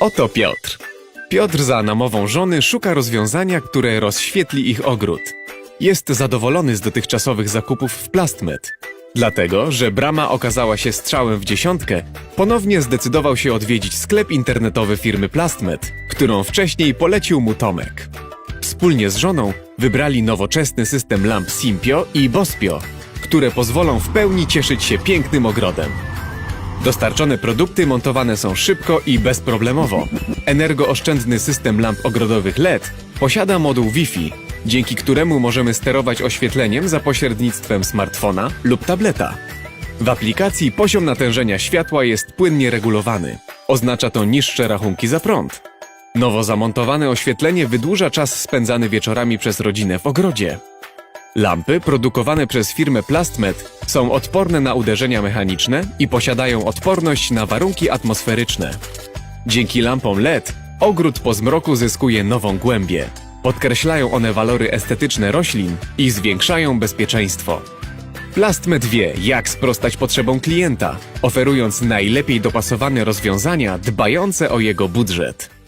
Oto Piotr. Piotr za namową żony szuka rozwiązania, które rozświetli ich ogród. Jest zadowolony z dotychczasowych zakupów w Plastmed. Dlatego, że brama okazała się strzałem w dziesiątkę, ponownie zdecydował się odwiedzić sklep internetowy firmy Plastmed, którą wcześniej polecił mu Tomek. Wspólnie z żoną wybrali nowoczesny system lamp Simpio i Bospio, które pozwolą w pełni cieszyć się pięknym ogrodem. Dostarczone produkty montowane są szybko i bezproblemowo. Energooszczędny system lamp ogrodowych LED posiada moduł Wi-Fi, dzięki któremu możemy sterować oświetleniem za pośrednictwem smartfona lub tableta. W aplikacji poziom natężenia światła jest płynnie regulowany. Oznacza to niższe rachunki za prąd. Nowo zamontowane oświetlenie wydłuża czas spędzany wieczorami przez rodzinę w ogrodzie. Lampy produkowane przez firmę Plastmed są odporne na uderzenia mechaniczne i posiadają odporność na warunki atmosferyczne. Dzięki lampom LED ogród po zmroku zyskuje nową głębię. Podkreślają one walory estetyczne roślin i zwiększają bezpieczeństwo. Plastmed wie, jak sprostać potrzebom klienta, oferując najlepiej dopasowane rozwiązania dbające o jego budżet.